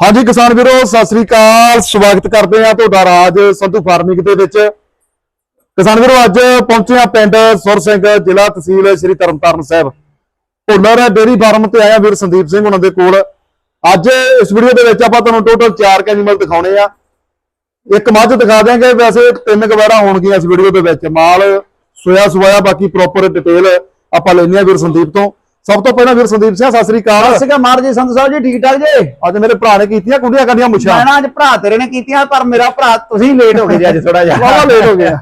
ਹਾਂਜੀ ਕਿਸਾਨ ਵੀਰੋ, ਸਤਿ ਸ੍ਰੀ ਅਕਾਲ। ਸਵਾਗਤ ਕਰਦੇ ਆ ਤੁਹਾਡਾ ਰਾਜ ਸੰਧੂ ਫਾਰਮਿੰਗ ਦੇ ਵਿੱਚ। ਕਿਸਾਨ ਵੀਰੋ, ਅੱਜ ਪਹੁੰਚੇ ਆ ਪਿੰਡ ਸੁਰ ਸਿੰਘ, ਜ਼ਿਲ੍ਹਾ ਤਹਿਸੀਲ ਸ੍ਰੀ ਤਰਨਤਾਰਨ ਸਾਹਿਬ। ਭੁੱਲਰ ਡੇਰੀ ਫਾਰਮ ਤੇ ਆਇਆ ਵੀਰ ਸੰਦੀਪ ਸਿੰਘ ਉਹਨਾਂ ਦੇ ਕੋਲ। ਅੱਜ ਇਸ ਵੀਡੀਓ ਦੇ ਵਿੱਚ ਆਪਾਂ ਤੁਹਾਨੂੰ ਟੋਟਲ 4 ਐਨੀਮਲ ਦਿਖਾਉਣੇ ਆ। ਇੱਕ ਮੱਝ ਦਿਖਾ ਦਿਆਂਗੇ, ਵੈਸੇ ਤਿੰਨ ਕਵਾਰਾ ਹੋਣਗੀਆਂ ਇਸ ਵੀਡੀਓ ਦੇ ਵਿੱਚ। ਮਾਲ, ਸੋਇਆ ਸਵਾਇਆ, ਬਾਕੀ ਪ੍ਰੋਪਰ ਡਿਟੇਲ ਆਪਾਂ ਲੈਣੀ ਆ ਵੀਰ ਸੰਦੀਪ ਤੋਂ। ਸਭ ਤੋਂ ਪਹਿਲਾਂ ਵੀਰ ਸੰਦੀਪ ਸਿੰਘ ਸਤਿ ਸ੍ਰੀ ਅਕਾਲ। ਸਸਿਕਾ ਮਾਰ ਜੀ ਸੰਧੂ ਸਾਹਿਬ ਜੀ ਠੀਕ ਠਾਕ ਜੀ? ਅੱਜ ਮੇਰੇ ਭਰਾ ਨੇ ਕੀਤੀਆਂ ਕੁੰਡੀਆਂ ਕਰਦੀਆਂ ਮੁੱਛਾਂ। ਮੈਂ ਨਾ ਅੱਜ ਭਰਾ ਤੇਰੇ ਨੇ ਕੀਤੀਆਂ ਪਰ ਮੇਰਾ ਭਰਾ ਤੁਸੀਂ ਲੇਟ ਹੋ ਗਏ ਜੀ ਅੱਜ ਥੋੜਾ ਜਿਹਾ। ਵਾਵਾ ਲੇਟ ਹੋ ਗਿਆ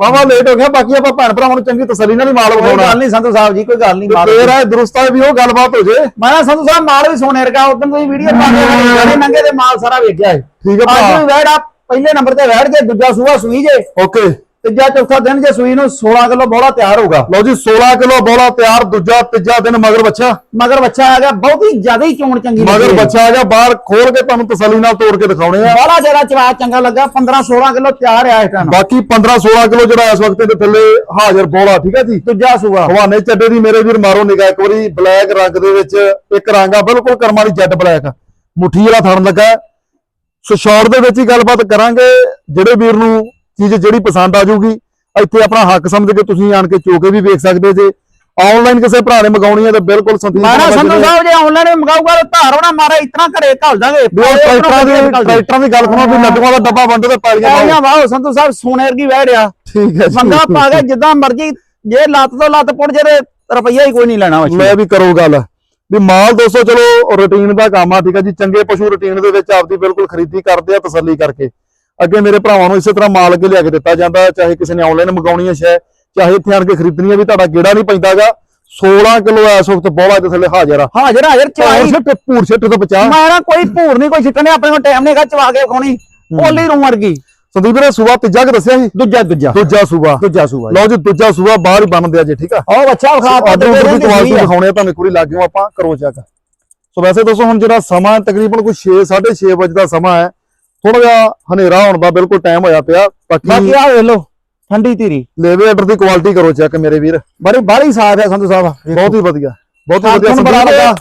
ਵਾਵਾ ਲੇਟ ਹੋ ਗਿਆ ਬਾਕੀ ਆਪਾਂ ਭੈਣ ਭਰਾਵਾਂ ਨੂੰ ਚੰਗੀ ਤਸੱਲੀ ਨਾਲ ਹੀ ਮਾਲ ਕੋਈ ਵਿਖਾਉਣਾ ਗੱਲ ਨਹੀਂ ਸੰਧੂ ਸਾਹਿਬ ਜੀ ਕੋਈ ਗੱਲ ਨਹੀਂ ਫੇਰ ਇਹ ਦਰੁਸਤਾ ਵੀ ਉਹ ਗੱਲਬਾਤ ਹੋ ਜੇ। ਮੈਂ ਨਾ ਸੰਧੂ ਸਾਹਿਬ ਮਾਲ ਵੀ ਸੋਨੇ ਰਗਾ ਉਦੋਂ ਤੁਸੀਂ ਵੀਡੀਓ ਪਾਉਂਦੇ ਹੋ ਜਿਹੜੇ ਨੰਗੇ ਦੇ ਮਾਲ ਸਾਰਾ ਵੇਖਿਆ ਹੈ ਠੀਕ ਹੈ ਅੱਜ ਭਰਾ ਵੀ ਵੈੜ ਪਹਿਲੇ ਨੰਬਰ ਤੇ ਵੈੜ ਜੇ ਦੂਜਾ ਸੂਆ ਸੂਈ ਜੇ। ਓਕੇ। ਤੀਜਾ ਚੌਥਾ ਦਿਨ ਜੇ ਸੂਈ ਨੂੰ 16 ਕਿਲੋ ਬੋਲਾ ਤਿਆਰ ਹੋਊਗਾ। ਲਓ ਜੀ 16 ਕਿਲੋ ਬੋਲਾ ਤਿਆਰ ਦੂਜਾ ਤੀਜਾ ਦਿਨ ਮਗਰ ਬੱਚਾ। ਮਗਰ ਬੱਚਾ ਆ ਗਿਆ ਬਹੁਤ ਹੀ ਜ਼ਿਆਦਾ ਹੀ ਚੋਣ ਚੰਗੀ ਮਗਰ ਬੱਚਾ ਆ ਗਿਆ ਬਾਹਰ ਖੋਲ ਕੇ ਤੁਹਾਨੂੰ ਤਸੱਲੀ ਨਾਲ ਤੋੜ ਕੇ ਦਿਖਾਉਣੇ ਆ। ਬਾਲਾ ਜਿਹੜਾ ਚਵਾ ਚੰਗਾ ਲੱਗਾ 15 16 ਕਿਲੋ ਤਿਆਰ ਆ ਇਸ ਟਾਈਮ ਬਾਕੀ 15 16 ਕਿਲੋ ਜਿਹੜਾ ਇਸ ਵਕਤ ਦੇ ਥੱਲੇ ਹਾਜ਼ਰ ਬੋਲਾ ਠੀਕ ਹੈ ਜੀ? ਦੂਜਾ ਸੂਆ। ਹਵਾਨੇ ਚੱਡੇ ਦੀ ਮੇਰੇ ਵੀਰ ਮਾਰੋ ਨਿਗਾਹ ਇੱਕ ਵਾਰੀ ਬਲੈਕ ਰੰਗ ਦੇ ਵਿੱਚ ਇੱਕ ਰੰਗ ਆ ਬਿਲਕੁਲ ਕਰਮ ਵਾਲੀ ਜੈਡ ਬਲੈਕ। ਮੁੱਠੀ ਵਾਲਾ ਥਣ ਲੱਗਾ। ਸੋ ਸ਼ਾਰਟ ਦੇ ਵਿੱਚ ਹੀ ਗੱਲਬਾਤ ਕਰਾਂਗੇ ਜਿਹੜੇ ਵੀਰ ਨੂੰ ਚੀਜ਼ ਜਿਹੜੀ ਪਸੰਦ ਆ ਜਾਊਗੀ ਇੱਥੇ ਆਪਣਾ ਹੱਕ ਸਮਝ ਕੇ ਤੁਸੀਂ ਆਣ ਕੇ ਚੋਕੇ ਵੀ ਵੇਖ ਸਕਦੇ ਜੇ। ਆਨਲਾਈਨ ਕਿਸੇ ਭਰਾ ਨੇ ਮੰਗਾਉਣੀ ਹੈ ਤਾਂ ਬਿਲਕੁਲ ਸੰਦੀਪ ਮੈਂ ਨਾ ਨਾਲ ਸੰਧੂ ਜਿਹੜੇ- ਸਾਹਿਬ ਜੇ ਆਨਲਾਈਨ ਮੰਗਾਊਗਾ ਤਾਂ ਧਾਰ ਹੋਣਾ ਮਾਰਾ ਇਤਨਾ ਘਰੇ ਘੱਲ ਦਾਂਗੇ। ਟਰੈਕਟਰਾਂ ਦੀ ਟਰੈਕਟਰਾਂ ਦੀ ਗੱਲ ਸੁਣੋ ਵੀ ਲੱਡੂਆਂ ਦਾ ਡੱਬਾ ਵੰਡੋ ਤੇ ਪੈਲੀਆਂ ਆਈਆਂ ਵਾਓ ਸੰਧੂ ਸਾਹਿਬ ਸੋਨੇ ਵਰਗੀ ਵਹਿੜਿਆ ਠੀਕ ਹੈ ਮੰਗਾ ਪਾ ਕੇ ਜਿੱਦਾਂ ਮਰਜ਼ੀ ਜੇ ਲੱਤ ਤੋਂ ਲੱਤ ਪੁੱਟ ਜੇ ਰੁਪਈਆ ਹੀ ਕੋਈ ਨਹੀਂ ਲੈਣਾ ਮੈਂ ਵੀ ਕਰੋ ਗੱਲ। ਵੀ ਮਾਲ ਦੋਸਤੋ ਚਲੋ ਰੁਟੀਨ ਦਾ ਕੰਮ ਆ ਠੀਕ ਆ ਜੀ। ਚੰਗੇ ਪਸ਼ੂ ਰੁਟੀਨ ਦੇ ਵਿੱਚ ਆਪਦੀ ਬਿਲਕੁਲ ਖਰੀਦੀ ਕਰਦੇ ਆ ਤਸੱਲੀ ਕਰਕੇ। ਅੱਗੇ ਮੇਰੇ ਭਰਾਵਾਂ ਨੂੰ ਇਸੇ ਤਰ੍ਹਾਂ ਮਾਲ ਅੱਗੇ ਲਿਆ ਕੇ ਦਿੱਤਾ ਜਾਂਦਾ ਚਾਹੇ ਕਿਸੇ ਨੇ ਆਨਲਾਈਨ ਮੰਗਾਉਣੀ ਹੈ ਸ਼ੈ ਚਾਹੇ ਇੱਥੇ ਆਣ ਕੇ ਖਰੀਦਣੀ ਹੈ ਵੀ ਤੁਹਾਡਾ ਗੇੜਾ ਨਹੀਂ ਪੈਂਦਾਗਾ। 16 ਕਿਲੋ ਇਸ ਵਕਤ ਬੋਲਾ ਦੇ ਥੱਲੇ ਹਾਜ਼ਰ ਆ। ਹਾਜ਼ਰ ਹਾਜ਼ਰ ਚਵਾਈ। ਛੱਟ ਭੂਰ ਛੱਟ ਤੋਂ ਬਚਾ। ਮੈਂ ਨਾ ਕੋਈ ਭੂਰ ਨਹੀਂ ਕੋਈ ਛਿੱਟਣੇ ਆਪਣੇ ਕੋਲ ਟਾਈਮ ਨਹੀਂਗਾ ਚਵਾ ਕੇ ਖਾਣੀ ਓਲੀ ਰੂੰ ਵਰਗੀ। ਸੰਦੀਪ ਨੇ ਸੂਆ ਤੀਜਾ ਕਿ ਦੱਸਿਆ ਸੀ? ਦੂਜਾ ਦੂਜਾ। ਦੂਜਾ ਸੂਆ ਦੂਜਾ ਸੂਆ ਲਓ ਜੀ ਦੂਜਾ ਸੂਆ ਬਾਹਰ ਹੀ ਬਣਦੇ ਆ ਜੀ ਠੀਕ ਆ? ਉਹ ਬੱਚਾ ਵਿਖਾ ਆਡਰ ਦੇ ਕੁਆਲਿਟੀ ਦਿਖਾਉਣੇ ਆ। ਤੁਹਾਨੂੰ ਇੱਕ ਵਾਰੀ ਲੱਗਿਓ ਆਪਾਂ ਕਰੋ ਚੈੱਕ ਸੋ ਵੈਸੇ ਦੋਸਤੋ ਹੁਣ ਜਿਹੜਾ ਸਮਾਂ ਤਕਰੀਬਨ ਕੋਈ 6 6:30 ਵਜੇ ਦਾ ਸਮਾਂ ਹੈ ਥੋੜਾ ਜਿਹਾ ਹਨੇਰਾ ਹੋਣ ਦਾ ਬਿਲਕੁਲ ਟਾਈਮ ਹੋਇਆ ਪਿਆ ਬਾਕੀ ਬਾਕੀ ਆ ਵੇਖ ਲੋ ਠੰਡੀ ਧੀਰੀ। ਲੇਵੇ ਆਰਡਰ ਦੀ ਕੁਆਲਿਟੀ ਕਰੋ ਚੈੱਕ ਮੇਰੇ ਵੀਰ। ਬੜੀ ਬਾਹਲੀ ਸਾਫ਼ ਹੈ ਸੰਧੂ ਸਾਹਿਬ। ਬਹੁਤ ਹੀ ਵਧੀਆ ਬਹੁਤ ਹੀ ਵਧੀਆ ਬੜਾ ਸੰਦੀਪ ਲੱਗਾ।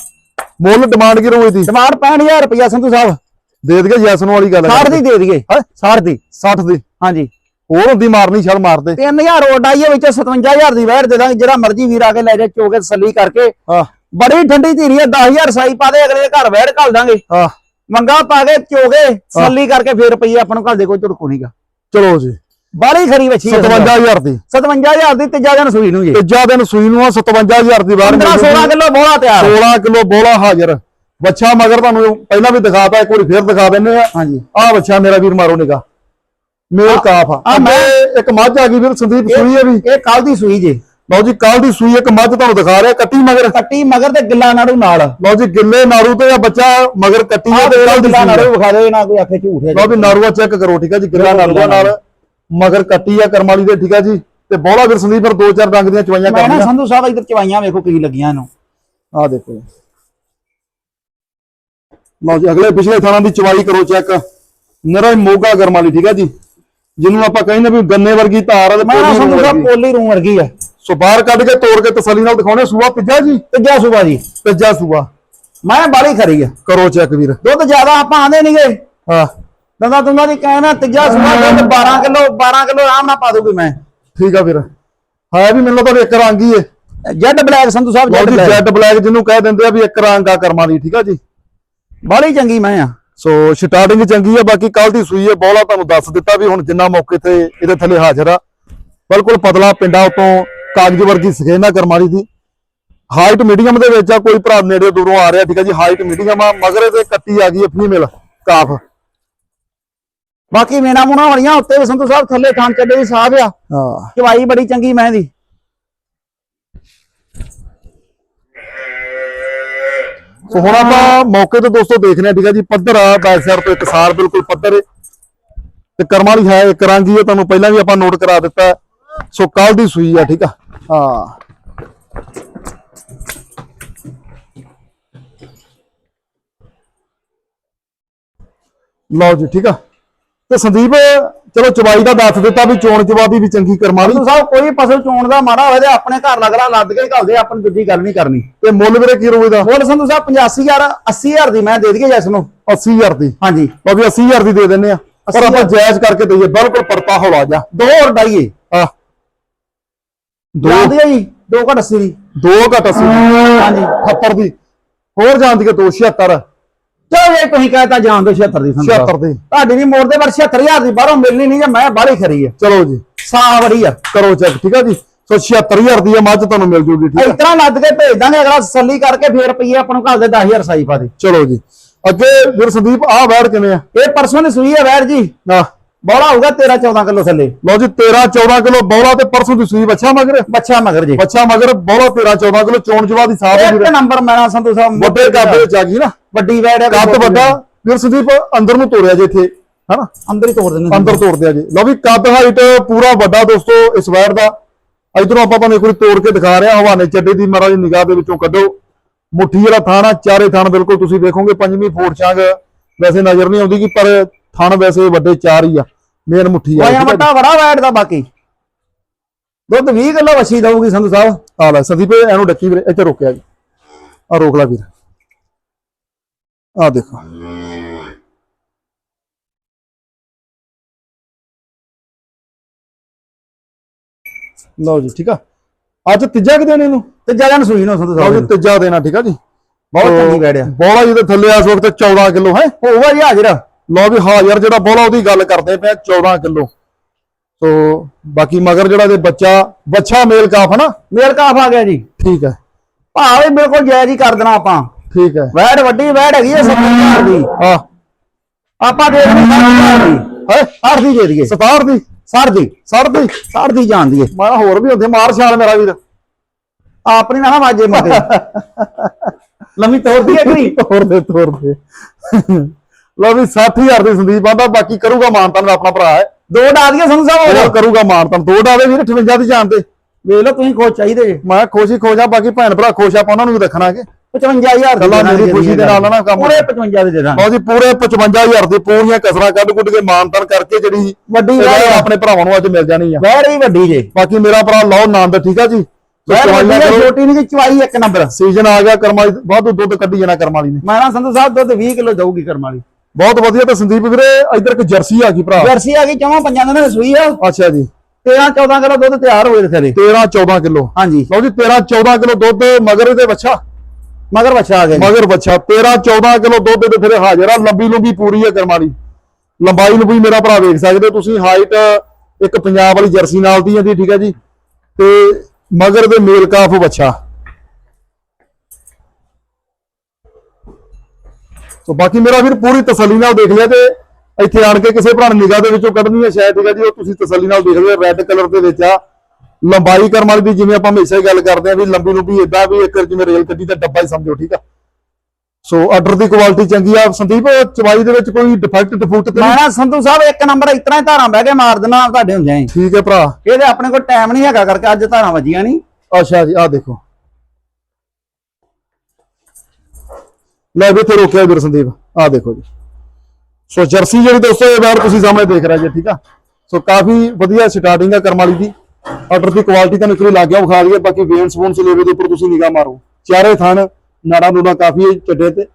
ਮੁੱਲ ਡਿਮਾਂਡ ਕੀ ਰਹੂਗੀ ਦੀ? ਡਿਮਾਂਡ 65000 ਰੁਪਇਆ ਸੰਧੂ ਸਾਹਿਬ। ਦੇ ਦਈਏ ਯੈਸ ਨੂੰ ਵਾਲੀ ਗੱਲ 60 ਦੀ ਦੇ ਦਈਏ। 60 ਦੀ। 60 ਦੀ। ਹਾਂਜੀ। ਹੋਰ ਹੁੰਦੀ ਮਾਰਨੀ ਛੜ ਮਾਰਦੇ। 3000 ਰੋਡ ਆਈਏ ਵਿੱਚ 57000 ਦੀ ਵੈਟ ਦੇ ਦਾਂਗੇ ਜਿਹੜਾ ਮਰਜ਼ੀ ਵੀਰ ਆ ਕੇ ਲੈ ਜਾ ਚੋਕੇ ਤਸੱਲੀ ਕਰਕੇ। ਹਾਂ। ਬੜੀ ਠੰਡੀ ਧੀਰੀ ਹੈ 10000 ਸਾਈ ਪਾ ਦੇ ਅਗਲੇ ਦੇ ਘਰ ਵੈਟ ਘੱਲ ਦਾਂਗੇ। ਹਾਂ। ਮੰਗਾ ਪਾ ਕੇ ਚੋਗੇ ਤਸੱਲੀ ਕਰਕੇ ਫੇਰ ਰੁਪਈਏ ਆਪਾਂ ਨੂੰ ਘੱਲ ਦੇ ਕੋਈ ਝੜਕੂ ਨਹੀਂਗਾ ਚਲੋ ਜੀ। ਬਾਹਲੀ ਖਰੀ ਵੱਛੀ 57000 ਦੀ। 57000 ਦੀ ਤੀਜਾ ਦਿਨ ਸੂਈ ਨੂੰ ਜੀ। ਤੀਜਾ ਦਿਨ ਸੂਈ ਨੂੰ ਆ 57000 ਦੀ ਬਾਹਰ 15 16 ਕਿਲੋ ਬੋਲਾ ਤਿਆਰ। 16 ਕਿਲੋ ਬੋਲਾ ਹਾਜ਼ਰ। ਬੱਚਾ ਮਗਰ ਤੁਹਾਨੂੰ ਪਹਿਲਾਂ ਵੀ ਦਿਖਾਤਾ ਇੱਕ ਵਾਰੀ ਫੇਰ ਦਿਖਾ ਦਿੰਨੇ ਆ। ਹਾਂਜੀ। ਆਹ ਬੱਚਾ ਮੇਰਾ ਵੀਰ ਮਾਰੋ ਨਿਗਾ। ਮੇਲ ਕਾਫ ਆ। ਆ ਮੈਂ- ਇੱਕ ਮੱਝ ਆ ਗਈ ਵੀਰ ਸੰਦੀਪ ਸੂਈ ਹੈ ਵੀ। ਇਹ ਕੱਲ ਦੀ ਸੂਈ ਜੀ। ਲਓ ਜੀ ਕੱਲ ਦੀ ਸੂਈ ਇੱਕ ਮੱਝ ਤੁਹਾਨੂੰ ਦਿਖਾ ਰਿਹਾ ਕੱਟੀ ਮਗਰ? ਕੱਟੀ ਮਗਰ ਤੇ ਗਿੱਲਾ ਨਾੜੂ ਨਾਲ। ਲਓ ਜੀ ਗਿੱਲੇ ਨਾਰੂ ਤੇ ਆ ਬੱਚਾ ਮਗਰ ਕੱਟੀ ਹੈ ਤੇ ਕੱਲ ਦੀ ਗਿੱਲਾ ਸੂਈ ਨਾੜੂ। ਵਿਖਾ ਦੇ ਨਾ ਕੋਈ ਆਖੇ ਝੂਠ ਹੈ ਲਓ ਵੀ ਨਾਰੂਆ ਚੈੱਕ ਕਰੋ ਠੀਕ ਹੈ ਜੀ ਗਿੱਲਾ ਨਾਰੂਆ ਨਾਲ ਮਗਰ ਕੱਟੀ ਆ ਕਰਮਾਲੀ ਦੇ ਠੀਕ ਹੈ ਜੀ ਤੇ ਬੋਲਾ ਵੀਰ ਸੰਦੀਪ ਫਿਰ ਦੋ ਚਾਰ ਰੰਗ ਦੀਆਂ ਚਵਾਈਆਂ ਮੈਂ ਨਾ ਕਰਨੀਆਂ। ਸੰਧੂ ਸਾਹਿਬ ਇੱਧਰ ਚਵਾਈਆਂ ਵੇਖੋ ਕੀ ਲੱਗੀਆਂ ਇਹਨੂੰ। ਆ ਦੇਖੋ। ਲਓ ਜੀ ਅਗਲੇ ਪਿਛਲੇ ਥਾਣਾ ਦੀ ਚਵਾਈ ਕਰੋ ਚੈੱਕ ਨਰਾ ਮੋਗਾ ਕਰਮਾਲੀ ਠੀਕ ਹੈ ਜੀ ਜਿਹਨੂੰ ਆਪਾਂ ਕਹਿੰਦੇ ਵੀ ਗੰਨੇ ਵਰਗੀ ਧਾਰ ਆ ਤੇ ਮੈਂ ਸੰਧੂ। ਸਾਹਿਬ ਪੋਲੀ ਰੂੰ ਵਰਗੀ ਆ। ਸੋ ਬਾਹਰ ਕੱਢ ਕੇ ਤੋੜ ਕੇ ਤਸੱਲੀ ਨਾਲ ਦਿਖਾਉਣੇ ਸੂਆ ਪਿੱਜਾ ਜੀ? ਤੀਜਾ ਸੂਬਾ ਜੀ। ਪਿੱਜਾ ਸੂਆ। ਮੈਂ ਬਾਲੀ ਖਰੀ ਆ। ਕਰੋ ਚੈੱਕ ਵੀਰ। ਦੁੱਧ ਜ਼ਿਆਦਾ ਆਪਾਂ ਆਂਦੇ ਨਹੀਂਗੇ ਹਾਂ। ਦੰਦਾ ਤੁੰਦਾ ਦੀ ਕਹਿਣਾ ਤੀਜਾ ਸੂਬਾ ਦੁੱਧ 12 ਕਿਲੋ 12 ਕਿਲੋ ਆਰਾਮ ਨਾਲ ਪਾ ਦੂਗੀ ਮੈਂ। ਠੀਕ ਆ ਵੀਰ। ਹੈ ਵੀ ਮੈਨੂੰ ਲੱਗਦਾ ਇੱਕ ਰੰਗ ਹੀ ਹੈ jet black Sandhu Sahib jet black. Jet black ਜਿਹਨੂੰ ਕਹਿ ਦਿੰਦੇ ਆ ਵੀ ਇੱਕ ਰੰਗ ਆ ਕਰਮਾਂ ਦੀ ਠੀਕ ਆ ਜੀ? ਬਾਲੀ ਚੰਗੀ ਮੈਂ ਆ। ਸੋ ਸਟਾਰਟਿੰਗ ਚੰਗੀ ਆ ਬਾਕੀ ਕੱਲ ਦੀ ਸੂਈ ਹੈ ਬੋਲਾ ਤੁਹਾਨੂੰ ਦੱਸ ਦਿੱਤਾ ਵੀ ਹੁਣ ਜਿੰਨਾ ਮੌਕੇ ਤੇ ਇਹਦੇ ਥੱਲੇ ਹਾਜ਼ਰ ਆ। ਬਿਲਕੁਲ ਪਤਲਾ ਪਿੰਡਾ ਉਤੋਂ ਕਾਗਜ਼ ਵਰਗੀ ਸਖੇਨਾ ਕਰਮਾਰੀ ਦੀ। ਹਾਈਟ ਮੀਡੀਅਮ ਦੇ ਵਿੱਚ ਆ ਕੋਈ ਭਰਾ ਨੇੜੇ ਦੂਰੋਂ ਆ ਰਿਹਾ ਠੀਕ ਆ ਜੀ ਹਾਈਟ ਮੀਡੀਅਮ ਆ ਮਗਰ ਇਹਦੇ ਕੱਟੀ ਆ ਗਈ ਹੈ ਫੀਮੇਲ ਕਾਫ। ਬਾਕੀ ਮੇਨਾ ਮੁਨਾ ਵਾਲੀਆਂ ਉੱਤੇ ਵੀ ਸੰਧੂ ਸਾਹਿਬ ਥੱਲੇ ਥਾਂ ਚੱਡੇ ਦੀ ਸਾਹ ਆ। ਹਾਂ। ਚਵਾਈ ਬੜੀ ਚੰਗੀ ਮੈਂ ਦੀ ਸੋ ਹੁਣ ਆਪਾਂ ਮੌਕੇ ਤੇ ਦੋਸਤੋ ਦੇਖਨੇ ਆ ਠੀਕ ਆ ਜੀ ਪੱਧਰ ਆ ਬੈਕ ਸਾਈਡ ਤੋਂ ਇੱਕ ਸਾਰ ਬਿਲਕੁਲ ਪੱਧਰ ਤੇ ਕਰਮਾਂ ਵਾਲੀ ਹੈ ਇੱਕ ਰੰਗ ਹੀ ਹੈ ਤੁਹਾਨੂੰ ਪਹਿਲਾਂ ਵੀ ਆਪਾਂ ਨੋਟ ਕਰਾ ਦਿੱਤਾ। ਹੈ। ਸੋ ਕੱਲ ਦੀ ਸੂਈ ਆ ਠੀਕ ਆ? ਹਾਂ। ਲਓ ਜੀ ਠੀਕ ਆ? ਤੇ ਸੰਦੀਪ ਚਲੋ ਚਵਾਈ ਦਾ ਦੱਸ ਦਿੱਤਾ ਵੀ ਚੋਣ ਚਵਾਦੀ ਵੀ ਚੰਗੀ ਕਰਮਾਂ ਸੰਧੂ ਸਾਹਿਬ ਕੋਈ ਪਸ਼ੂ ਚੋਣ ਦਾ ਮਾੜਾ ਹੋਵੇ ਤੇ ਆਪਣੇ ਘਰ ਲੱਗਣਾ ਲੱਦ ਕੇ ਘੱਲਦੇ ਆਪਣੀ ਦੂਜੀ ਗੱਲ ਨਹੀਂ ਕਰਨੀ। ਤੇ ਮੁੱਲ ਵੀਰੇ ਕੀ ਰੋਏ ਦਾ? ਬੋਲ ਸੰਧੂ ਸਾਹਿਬ 85000 80000 ਦੀ ਮੈਂ ਦੇ ਦਈਏ ਜੈਸ ਨੂੰ 80000 ਦੀ? ਹਾਂਜੀ। ਵੀ 80000 ਦੀ ਦੇ ਦਿੰਨੇ ਆ। ਪਰ ਆਪਾਂ 80,000 ਜਾਇਜ਼ ਕਰਕੇ ਦਈਏ ਬਿਲਕੁਲ ਪਰਤਾ ਹੌਲਾ ਜਾ ਦੋ ਹੋਰ ਡਾਈਏ ਦੋ ਜਾਂਦੀ ਹੈ ਜੀ ਦੋ ਘੱਟ 80 ਦੀ। ਦੋ ਘਟ 80 ਹਾਂਜੀ 78 ਦੀ। ਹੋਰ ਜਾਂਦੀ ਹੈ 276 ਚਲੋ ਜੇ ਤੁਸੀਂ ਕਹਤਾ ਜਾਣ ਦੋ 76 ਦੀ ਸੰਧੂ 76 ਦੀ। ਤੁਹਾਡੀ ਵੀ ਮੋੜ ਦੇ ਪਰ 76000 ਦੀ ਬਾਹਰੋਂ ਮਿਲਣੀ ਨਹੀਂ ਜੇ ਮੈਂ ਬਾਹਲੀ ਖਰੀ ਆ ਚਲੋ ਜੀ। ਸਾਹ ਬੜੀ ਆ। ਕਰੋ ਚੈੱਕ ਠੀਕ ਆ ਜੀ? ਸੋ 76000 ਦੀ ਮੱਝ ਤੁਹਾਨੂੰ ਮਿਲ ਜੂਗੀ ਠੀਕ ਆ? ਲੱਦ ਕੇ ਭੇਜ ਦਾਂਗੇ ਅਗਲਾ ਤਸੱਲੀ ਕਰਕੇ ਫੇਰ ਰੁਪਈਏ ਆਪਾਂ ਨੂੰ ਘੱਲ ਦੇ 10000 ਸਾਈ ਪਾ ਦੇ। ਚਲੋ ਜੀ। ਅੱਗੇ ਵੀਰ ਸੰਦੀਪ ਆਹ ਵੈੜ ਕਿਵੇਂ ਆ? ਇਹ ਪਰਸੋਂ ਦੀ ਸੂਈ ਹੈ ਵੈਰ ਜੀ। ਨਾ। ਬੋਲਾ ਹੋਊਗਾ 13 14 ਕਿਲੋ ਥੱਲੇ। ਲਓ ਜੀ 13 14 ਕਿਲੋ ਬੌਲਾ ਤੇ ਪਰਸੋਂ ਦੀ ਸੂਈ ਬੱਚਾ ਮਗਰ? ਬੱਚਾ ਮਗਰ ਜੀ। ਬੱਚਾ ਮਗਰ ਬੌਲਾ 13 14 ਕਿਲੋ ਚੋਣ ਜਵਾ ਦੀ ਸਾਫ਼ ਇੱਕ ਨੰਬਰ ਮੈਨਾ ਸੰਧੂ ਸਾਹਿਬ ਵੱਡੇ ਕੱਦ ਵਿੱਚ ਆ ਗਈ ਨਾ। ਵੱਡੀ ਵੈੜ ਹੈ ਕੱਦ ਵੱਡਾ। ਵੀਰ ਸੰਦੀਪ ਅੰਦਰ ਨੂੰ ਤੋੜਿਆ ਜੇ ਇੱਥੇ ਹਨਾ? ਅੰਦਰ ਹੀ ਤੋੜ ਦਿੰਦੇ ਅੰਦਰ ਤੋੜ ਦਿਆ ਜੀ। ਲਓ ਵੀ ਕੱਦ ਹਾਈਟ ਪੂਰਾ ਵੱਡਾ ਦੋਸਤੋ ਇਸ ਵੈਰ ਦਾ। ਇਧਰੋਂ ਆਪਾਂ ਤੁਹਾਨੂੰ ਇੱਕ ਵਾਰੀ ਤੋੜ ਕੇ ਦਿਖਾ ਰਿਹਾ ਹਵਾਨੇ ਚੱਡੇ ਦੀ ਮਹਾਰਾਜ ਨਿਗਾਹ ਦੇ ਵਿੱਚੋਂ ਕੱਢੋ। ਮੁੱਠੀ ਵਾਲਾ ਥਾਣਾ ਚਾਰੇ ਥਾਣ ਬਿਲਕੁਲ ਤੁਸੀਂ ਵੇਖੋਗੇ ਪੰਜਵੀਂ ਫੋੜ ਚਾਂਗ ਵੈਸੇ ਨਜ਼ਰ ਨਹੀਂ ਆਉਂਦੀ ਕਿ ਪਰ ਥਣ ਵੈਸੇ ਵੱਡੇ ਚਾਰ ਹੀ ਆ ਮੇਨ ਮੁੱਠੀ ਆ ਵਜਨ ਠੀਕ ਆ ਜੀ? ਵੱਡਾ ਬੜਾ ਵੈੜ ਦਾ ਬਾਕੀ। ਦੁੱਧ 20 ਕਿਲੋ ਵਛੀ ਦਊਗੀ ਸੰਧੂ ਸਾਹਿਬ। ਆ ਲੈ ਸੰਦੀਪ ਇਹਨੂੰ ਡੱਕੀ ਵੀਰੇ ਇੱਥੇ ਰੋਕਿਆ ਜੀ। ਆ ਰੋਕ ਲੈ ਵੀਰ। ਆ ਦੇਖੋ। ਲਓ ਜੀ ਠੀਕ ਆ। ਅੱਜ ਤੀਜਾ ਕਿ ਦੇਣੇ ਨੂੰ ਤੇ ਜਗਨ ਸੂਈ ਨੂੰ ਸੰਧੂ ਲਓ ਜੀ ਸਾਹਿਬ ਤੀਜਾ ਦੇਣਾ ਠੀਕ ਆ ਜੀ। ਬਹੁਤ ਚੰਗੀ ਵੈੜ ਆ। ਬੋਲਾ ਜੀ ਦੇ ਥੱਲੇ ਇਸ ਵਕਤ 14 ਕਿਲੋ ਹੈ। ਹੋਊਗਾ ਜੀ ਹਾਜ਼ਰ ਲਓ ਵੀ ਹਾਜ਼ਰ ਜਿਹੜਾ ਬੋਲਾ ਉਹਦੀ ਗੱਲ ਕਰਦੇ ਪਏ ਆ, 14 ਕਿਲੋ। ਸੋ ਬਾਕੀ ਮਗਰ ਜਿਹੜਾ ਦੇ ਬੱਚਾ ਬੱਚਾ ਮੇਲ ਕਾਫ ਹਨਾ? ਮੇਲ ਕਾਫ ਆ ਗਿਆ ਜੀ। ਠੀਕ ਹੈ। ਭਾਅ ਵੀ ਬਿਲਕੁਲ ਜਾਇਜ਼ ਹੀ ਕਰ ਦੇਣਾ ਆਪਾਂ। ਠੀਕ ਹੈ। ਵੈੜ ਵੱਡੀ ਵੈੜ ਹੈਗੀ ਹੈ 70000 ਦੀ। ਆ ਆਪਾਂ ਦੇ ਦੇਣੀ 70000 ਦੀ। ਹੈ? 8 ਦੀ ਦੇ ਦਈਏ। 67 ਦੀ? 60 ਦੀ 60 ਦੀ 60 ਦੀ ਜਾਣ ਮੈਂ ਹੋਰ ਵੀ ਹੁੰਦੇ ਮਾਰ ਛਾਲ ਮੇਰਾ ਵੀਰ ਆਪਣੀ ਨਾ ਵਾਜੇ ਮਗੇ ਲੰਮੀ ਤੋੜ ਦੀ ਹੋਰ ਦੇ ਤੋਰ ਦੇ ਲਓ ਵੀ 60000 ਦੀ ਸੰਦੀਪ ਆਂਦਾ ਬਾਕੀ ਕਰੂਗਾ ਮਾਨਤਨ ਦਾ ਆਪਣਾ ਭਰਾ ਹੈ। ਦੋ ਡਾ ਦਈਏ ਸੰਧੂ ਸਾਹਿਬ ਉਹ ਹੋਰ ਕਰੂਗਾ ਮਾਨਤਨ ਦੋ ਡਾਵੇ ਵੀਰ 58 ਦੀ ਜਾਣ ਤੇ। ਵੇਖ ਲਓ ਤੁਸੀਂ ਖੁਸ਼ ਚਾਹੀਦੇ। ਜੇ ਮੈਂ ਖੁਸ਼ੀ ਖੋਜਾ ਬਾਕੀ ਭੈਣ ਭਰਾ ਖੁਸ਼ ਆਪਾਂ ਉਹਨਾਂ ਨੂੰ ਵੀ ਦੇਖਣਾਗੇ। 55000 ਗੱਲਾਂ ਮੇਰੀ ਖੁਸ਼ੀ ਦੇ ਨਾਲ ਨਾ ਕੰਮ ਪੂਰੇ 55 ਦੇ ਦੇ ਦਾਂਗੇ ਲਓ ਜੀ ਪੂਰੇ 55000 ਦੀ ਪੂਰੀਆਂ ਕਸਰਾਂ ਕੱਢ ਕੁੱਢ ਕੇ ਮਾਨਤਨ ਕਰਕੇ ਜਿਹੜੀ ਵੱਡੀ। ਆਪਣੇ ਭਰਾਵਾਂ ਨੂੰ ਅੱਜ ਮਿਲ ਜਾਣੀ ਆ। ਹੀ ਵੱਡੀ ਜੇ। ਬਾਕੀ ਮੇਰਾ ਭਰਾ ਲਓ ਆਨੰਦ ਠੀਕ ਆ ਜੀ? ਛੋਟੀ ਨਹੀਂ ਕਿ ਚਵਾਈ ਇੱਕ ਨੰਬਰ। ਸੀਜ਼ਨ ਆ ਗਿਆ ਕਰਮਾਂ ਵਾਲੀ ਵਾਧੂ ਦੁੱਧ ਕੱਢੀ ਜਾਣਾ ਕਰਮਾਂ ਵਾਲੀ ਨੇ। ਮੈਂ ਨਾ ਸੰਧੂ ਸਾਹਿਬ ਦੁੱਧ 20 ਕਿਲੋ ਦਊਗੀ ਕਰਮ ਵਾਲੀ। ਬਹੁਤ ਵਧੀਆ ਤੇ ਸੰਦੀਪ ਵੀਰੇ ਇੱਧਰ ਇੱਕ ਜਰਸੀ ਆ ਗਈ ਭਰਾ। ਜਰਸੀ ਆ ਗਈ ਜਮਾ ਪੰਜਾਂ ਦਿਨਾਂ ਦੀ ਸੂਈ ਆ। ਅੱਛਾ ਜੀ। 13 14 ਕਿਲੋ ਦੁੱਧ ਤਿਆਰ ਹੋਏ ਥਲੇ 13 14 ਕਿਲੋ। ਹਾਂਜੀ। ਲਓ ਜੀ 13 14 ਕਿਲੋ ਦੁੱਧ ਮਗਰ ਇਹਦੇ ਬੱਚਾ ਮਗਰ ਬੱਚਾ ਆ ਗਿਆ। ਮਗਰ ਬੱਚਾ 13 14 ਕਿਲੋ ਦੁੱਧ ਤੇ ਫਿਰ ਹਾਜ਼ਰ ਆ। ਲੰਬੀ ਲੰਬੀ ਪੂਰੀ ਹੈ ਕਰਮਾਂ ਵਾਲੀ ਲੰਬਾਈ ਨੂੰ ਵੀ ਮੇਰਾ ਭਰਾ ਵੇਖ ਸਕਦੇ ਹੋ ਤੁਸੀਂ। ਹਾਈਟ ਇੱਕ ਪੰਜਾਬ ਵਾਲੀ ਜਰਸੀ ਨਾਲ ਦੀ ਜਾਂਦੀ ਠੀਕ ਹੈ ਜੀ। ਤੇ ਮਗਰ ਦੇ ਮੇਲ ਕਾਫ ਬੱਚਾ ਸੋ ਬਾਕੀ ਮੇਰਾ ਵੀਰ ਪੂਰੀ ਤਸੱਲੀ ਨਾਲ ਦੇਖ ਲਿਆ ਤੇ ਇੱਥੇ ਆਣ ਕੇ ਕਿਸੇ ਭਰਾ ਨੇ ਨਿਗਾਹ ਦੇ ਵਿੱਚੋਂ ਕੱਢਣੀ ਹੈ ਸ਼ਾਇਦ ਠੀਕ ਹੈ ਜੀ ਉਹ ਤੁਸੀਂ ਤਸੱਲੀ ਨਾਲ ਦੇਖ ਲਿਓ ਰੈੱਡ ਕਲਰ ਦੇ ਵਿੱਚ ਆ। ਲੰਬਾਈ ਕਰਮ ਵਾਲੀ ਦੀ ਜਿਵੇਂ ਆਪਾਂ ਹਮੇਸ਼ਾ ਹੀ ਗੱਲ ਕਰਦੇ ਆ ਵੀ ਲੰਬੀ ਲੰਬੀ ਇਦਾਂ ਵੀ ਇੱਕ ਜਿਵੇਂ ਰੇਲ ਗੱਡੀ ਦਾ ਡੱਬਾ ਹੀ ਸਮਝੋ ਠੀਕ ਆ। ਸੋ ਆਰਡਰ ਦੀ ਕੁਆਲਿਟੀ ਚੰਗੀ ਆ। ਸੰਦੀਪ ਚਵਾਈ ਦੇ ਵਿੱਚ ਕੋਈ ਡਿਫੈਕਟ ਡਿਫੂਟ ਤੇ ਨਾ ਸੰਧੂ ਸਾਹਿਬ ਇੱਕ ਨੰਬਰ ਇਤਨਾ ਹੀ ਧਾਰਾਂ ਬਹਿ ਕੇ ਮਾਰ ਦੇਣਾ ਤੁਹਾਡੇ ਹੁੰਦਿਆਂ ਹੀ। ਠੀਕ ਹੈ ਭਰਾ। ਇਹਦੇ ਆਪਣੇ ਕੋਲ ਟਾਈਮ ਨਹੀਂ ਹੈਗਾ ਕਰਕੇ ਅੱਜ ਧਾਰਾਂ ਵੱਜੀਆਂ ਨਹੀਂ। ਅੱਛਾ ਜੀ ਆਹ ਦੇਖੋ। ਲੈ ਵੀ ਇੱਥੇ ਰੋਕਿਆ ਵੀਰ ਸੰਦੀਪ ਆਹ ਦੇਖੋ ਜੀ। ਸੋ ਜਰਸੀ ਜਿਹੜੀ ਦੋਸਤੋ ਇਹ ਵਾਰ ਤੁਸੀਂ ਸਾਹਮਣੇ ਦੇਖ ਰਹੇ ਜੀ ਠੀਕ ਆ? ਸੋ ਕਾਫੀ ਵਧੀਆ ਸਟਾਰਟਿੰਗ ਆ ਕਰਮ ਵਾਲੀ ਦੀ। ਆਰਡਰ ਦੀ ਕੁਆਲਿਟੀ ਤੁਹਾਨੂੰ ਇੱਕ ਵਾਰੀ ਲੱਗ ਗਿਆ ਵਿਖਾ ਦਈਏ ਬਾਕੀ ਵੇਨ ਸਪੂਨ ਸਲੇਵੇ ਦੇ ਉੱਪਰ ਤੁਸੀਂ ਨਿਗਾਹ ਮਾਰੋ। ਚਾਰੇ ਥਣ ਨਾੜਾ ਨੂੜਾ ਕਾਫੀ ਚੱਡੇ ਤੇ।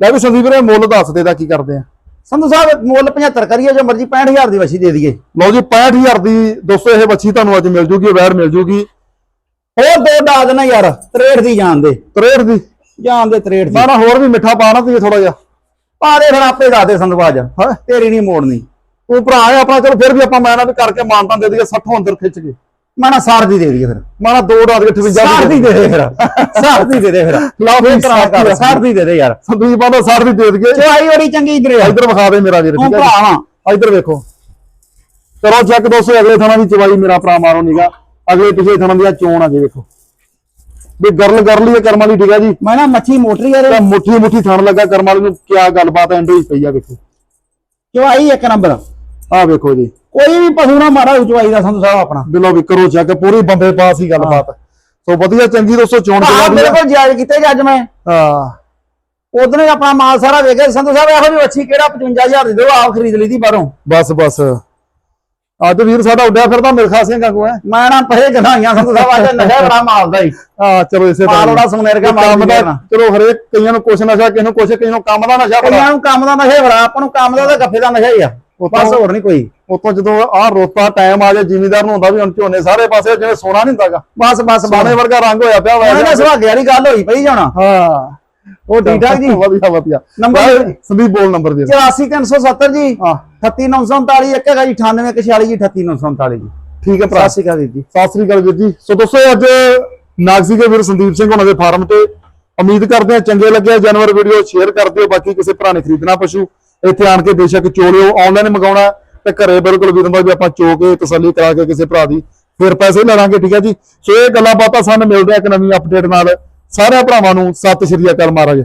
ਲੈ ਵੀ ਸੰਦੀਪ ਵੀਰੇ ਮੁੱਲ ਦੱਸ ਦੇ ਦਾ ਕੀ ਕਰਦੇ ਆ। ਸੰਧੂ ਸਾਹਿਬ ਮੁੱਲ 75 ਕਰੀਏ ਜੋ ਮਰਜ਼ੀ 65000 ਦੀ ਵਛੀ ਦੇ ਦਈਏ। ਲਓ ਜੀ 65000 ਦੀ ਦੋਸਤੋ ਇਹ ਬੱਚੀ ਤੁਹਾਨੂੰ ਅੱਜ ਮਿਲ ਜੂਗੀ ਵੈਰ ਮਿਲ ਜੂਗੀ। ਹੋਰ ਦੋ ਡਾ ਦੇਣਾ ਯਾਰ 63 ਦੀ ਜਾਣ ਦੇ। 63 ਦੀ? ਜਾਣ ਦੇ 63 ਦੀ ਨਾ ਹੋਰ ਵੀ ਮਿੱਠਾ ਪਾਣਾ ਤੁਸੀਂ ਥੋੜਾ ਜਿਹਾ। ਪਾ ਦੇ ਫਿਰ ਆਪੇ ਦੱਸ ਦੇ ਸੰਧੂ ਬਾਜ ਹਾਂ ਤੇਰੀ ਨਹੀਂ ਮੋੜਨੀ ਤੂੰ ਭਰਾ ਹੈ ਆਪਣਾ ਚਲੋ ਫਿਰ ਵੀ ਆਪਾਂ ਮੈਂ ਨਾ ਵੀ ਕਰਕੇ ਮਾਨਤਾਂ ਦੇ ਦਈਏ 60 ਅੰਦਰ ਖਿੱਚ ਕੇ। ਮੈਂ ਨਾ ਸਾਰ ਦੀ ਦੇ ਦਈਏ ਫਿਰ। ਮਾਣਾ ਦੋ ਡਾਟ ਕੇ 58 ਸਾਰ ਦੀ ਦੇ ਦੇ ਫਿਰ। ਸਾਰ ਦੀ ਦੇ ਦੇ ਫਿਰ। ਲਓ ਵੀ ਭਰਾ ਕਰ ਸਾਰ ਦੀ ਦੇ ਦੇ ਯਾਰ। ਸੰਦੀਪ ਬਾਬਾ 60 ਦੀ ਦੇ ਦਈਏ। ਚਵਾਈ ਬੜੀ ਚੰਗੀ ਇਧਰ ਇੱਧਰ ਵਿਖਾ ਦੇ ਮੇਰਾ ਵੀਰ ਠੀਕ ਹੈ? ਇੱਧਰ ਵੇਖੋ। ਕਰੋ ਚੈੱਕ ਦੋਸਤੋ ਅਗਲੇ ਥਾਣਾ ਦੀ ਚਵਾਈ ਮੇਰਾ ਭਰਾ ਮਾਰੋ ਨਿਗਾ। ਅਗਲੇ ਪਿਛਲੇ ਥਾਣਾ ਦੀਆਂ ਚੋਣ ਆ ਜੇ ਵੇਖੋ। ਵੀ ਗਰਲ ਗਰਲੀ ਹੈ ਕਰਮ ਵਾਲੀ ਠੀਕ ਹੈ ਜੀ? ਮੈਂ ਨਾ ਮੱਛੀ ਮੋਟਰੀ ਯਾਰ ਤਾਂ ਮੁੱਠੀ ਮੁੱਠੀ ਥਣ ਲੱਗਾ ਕਰਮ ਵਾਲੀ ਨੂੰ ਕੀ ਗੱਲਬਾਤ ਐਂਡ ਹੋਈ ਪਈ ਆ ਵੇਖੋ। ਚਵਾਈ ਇੱਕ ਨੰਬਰ। ਆਹ ਵੇਖੋ ਜੀ। ਕੋਈ ਵੀ ਪਸ਼ੂ ਨਾ ਮਾਰਾ ਚਵਾਈ ਦਾ ਸੰਧੂ ਸਾਹਿਬ ਆਪਣਾ। ਬਿਲੋ ਵੀ ਕਰੋ ਚੈੱਕ ਪੂਰੀ ਬੰਬੇ ਪਾਸ ਹੀ ਗੱਲਬਾਤ। ਸੋ ਵਧੀਆ ਚੰਗੀ ਦੋਸਤੋ ਚੋਣ ਆ ਮੇਰੇ ਕੋਲ ਜਾਇਜ਼ ਕੀਤੇ ਜੀ ਅੱਜ ਮੈਂ। ਹਾਂ। ਉਦੋਂ ਹੀ ਆਪਣਾ ਮਾਲ ਸਾਰਾ ਵੇਖਿਆ ਸੰਧੂ ਸਾਹਿਬ ਇਹੋ ਜਿਹੀ ਵੱਛੀ ਕਿਹੜਾ 55000 ਦੀ ਦਿਓ ਆਪ ਖਰੀਦ ਲਈ ਦੀ ਬਾਹਰੋਂ। ਬਸ ਬਸ। ਅੱਜ ਵੀਰ ਸਾਡਾ ਉੱਡਿਆ ਫਿਰਦਾ ਮਿਲਖਾ ਸਿੰਘ ਵਾਂਗੂ ਹੈ। ਮੈਂ ਨਾ ਪਹੇ ਜਨਾਈਆਂ ਸੰਤ ਸਾਹਿਬ ਅੱਜ ਨਸ਼ਾ ਬੜਾ ਮਾਲਦਾ ਹੀ। ਆ ਚਲੋ ਇਸੇ ਮਾਲ ਉਹਦਾ ਸੁਨਹਿਰ ਦਾ ਮਾਲ ਦਾ ਚਲੋ ਹਰੇਕ ਕਈਆਂ ਨੂੰ ਕੁਛ ਨਸ਼ਾ ਕਿਸੇ ਨੂੰ ਕੁਛ ਕਈਆਂ ਨੂੰ ਕੰਮ ਦਾ ਨਸ਼ਾ ਕਈਆਂ ਨੂੰ ਕੰਮ ਦਾ ਨਸ਼ਾ ਹੀ ਬੜਾ ਆਪਾਂ ਨੂੰ ਕੰਮ ਦਾ ਤੇ ਗੱਫੇ ਦਾ ਨਸ਼ਾ ਹੀ ਆ। ਬਸ ਹੋਰ ਨਹੀਂ ਕੋਈ। ਉਤੋਂ ਜਦੋਂ ਆਹ ਰੋਤਾ ਟਾਈਮ ਆ ਜਾਏ ਜ਼ਿਮੀਦਾਰ ਨੂੰ ਹੁੰਦਾ ਵੀ ਹੁਣ ਝੋਨੇ ਸਾਰੇ ਪਾਸੇ ਜਿਵੇਂ ਸੋਨਾ ਨਹੀਂ ਹੁੰਦਾਗਾ। ਬਸ ਬਸ ਸੋਨੇ ਵਰਗਾ ਰੰਗ ਹੋਇਆ ਪਿਆ ਵਾ ਉਹਨਾਂ ਸੁਹਾਗੇ ਵਾਲੀ ਗੱਲ ਹੋਈ ਪਈ ਜਾਣਾ। ਹਾਂ। ਉਹ ਠੀਕ ਠਾਕ ਜੀ? ਵਧੀਆ ਵਧੀਆ। ਨੰਬਰ ਸੰਦੀਪ ਬੋਲ ਨੰਬਰ ਵੀਰ 84370 ਜੀ ਹਾਂ। 38939 ਇੱਕ ਹੈਗਾ ਜੀ 9846 ਜੀ 38939 ਜੀ। ਠੀਕ ਹੈ ਭਰਾ। ਸਤਿ ਸ਼੍ਰੀ ਅਕਾਲ ਜੀ। ਸਤਿ ਸ੍ਰੀ ਅਕਾਲ ਵੀਰ ਜੀ। ਸੋ ਦੋਸਤੋ ਅੱਜ ਨਾਗਸੀ ਦੇ ਵੀਰ ਸੰਦੀਪ ਸਿੰਘ ਉਹਨਾਂ ਦੇ ਫਾਰਮ ਤੇ। ਉਮੀਦ ਕਰਦੇ ਹਾਂ ਚੰਗੇ ਲੱਗੇ ਜਾਨਵਰ ਵੀਡੀਓ ਸ਼ੇਅਰ ਕਰ ਦਿਓ। ਬਾਕੀ ਕਿਸੇ ਭਰਾ ਨੇ ਖਰੀਦਣਾ ਪਸ਼ੂ ਇੱਥੇ ਆਣ ਕੇ ਬੇਸ਼ੱਕ ਚੋਲਿਓ ਆਨਲਾਈਨ ਮੰਗਾਉਣਾ ਤੇ ਘਰੇ ਬਿਲਕੁਲ ਵੀਰਾਂ ਦਾ ਵੀ ਆਪਾਂ ਚੋ ਕੇ ਤਸੱਲੀ ਕਰਾ ਕੇ ਕਿਸੇ ਭਰਾ ਦੀ ਫਿਰ ਪੈਸੇ ਲੈ ਲਾਂਗੇ ਠੀਕ ਹੈ ਜੀ। ਸੋ ਇਹ ਗੱਲਾਂ ਬਾਤਾਂ ਸਾਨੂੰ ਮਿਲਦੇ ਆ ਇੱਕ ਨਵੀਂ ਅਪਡੇਟ ਨਾਲ। ਸਾਰਿਆਂ ਭਰਾਵਾਂ ਨੂੰ ਸਤਿ ਸ਼੍ਰੀ ਅਕਾਲ ਮਹਾਰਾਜ।